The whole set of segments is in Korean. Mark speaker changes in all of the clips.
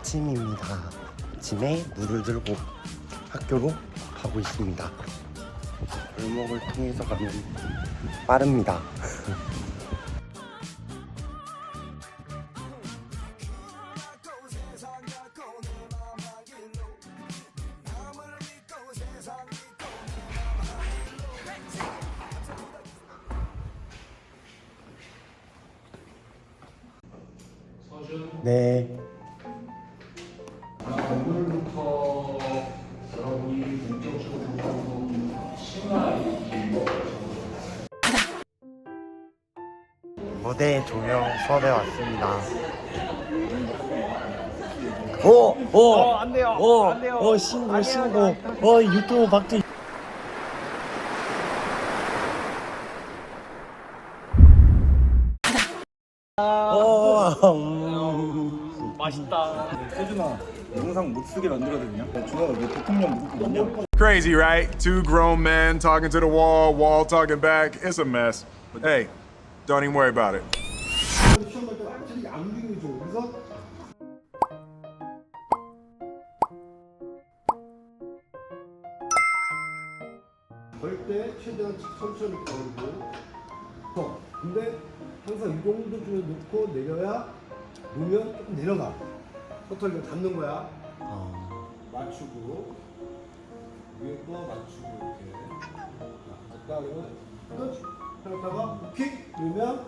Speaker 1: 아침입니다. 아침에 물을 들고 학교로 가고 있습니다. 골목을 통해서 가면 빠릅니다. 네.
Speaker 2: 오늘부터 여러분이 본격적으로 심화의
Speaker 1: 무대 조명 수업에 왔습니다. 오! 오!
Speaker 3: 어, 안 돼요.
Speaker 1: 오!
Speaker 3: 안 돼요.
Speaker 1: 오, 신고,
Speaker 3: 안 돼요,
Speaker 1: 신고.
Speaker 3: 안
Speaker 1: 어, 유튜브 박두. 어, 음.
Speaker 3: 맛있다.
Speaker 4: 세준아 영상 못 쓰게 만들어드냐? 준아가 왜 대통령 무릎 꿇냐?
Speaker 5: Crazy, right? Two grown men talking to the wall, wall talking back. It's a mess. But hey, don't even worry about it.
Speaker 4: 시험 갈때 완전히 양중이 줘 그래서 걸때 최대한 천천히 걸고 어, 근데 항상 이 정도 중에 놓고 내려야 놓으면 조금 내려가 셔틀을 잡는 거야.
Speaker 1: 어,
Speaker 4: 맞추고 위에 거 맞추고 이렇게. 자, 됐다. 그러면 끝 하다가 킥 누르면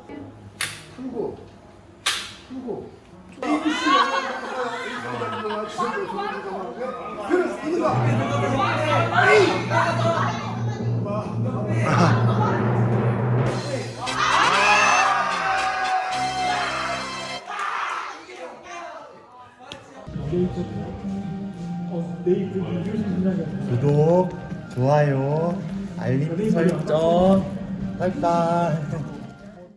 Speaker 4: 풀고. 풀고. ABC 그래서 이거
Speaker 1: 구독, 좋아요, 알림 설정, 빠이빠이.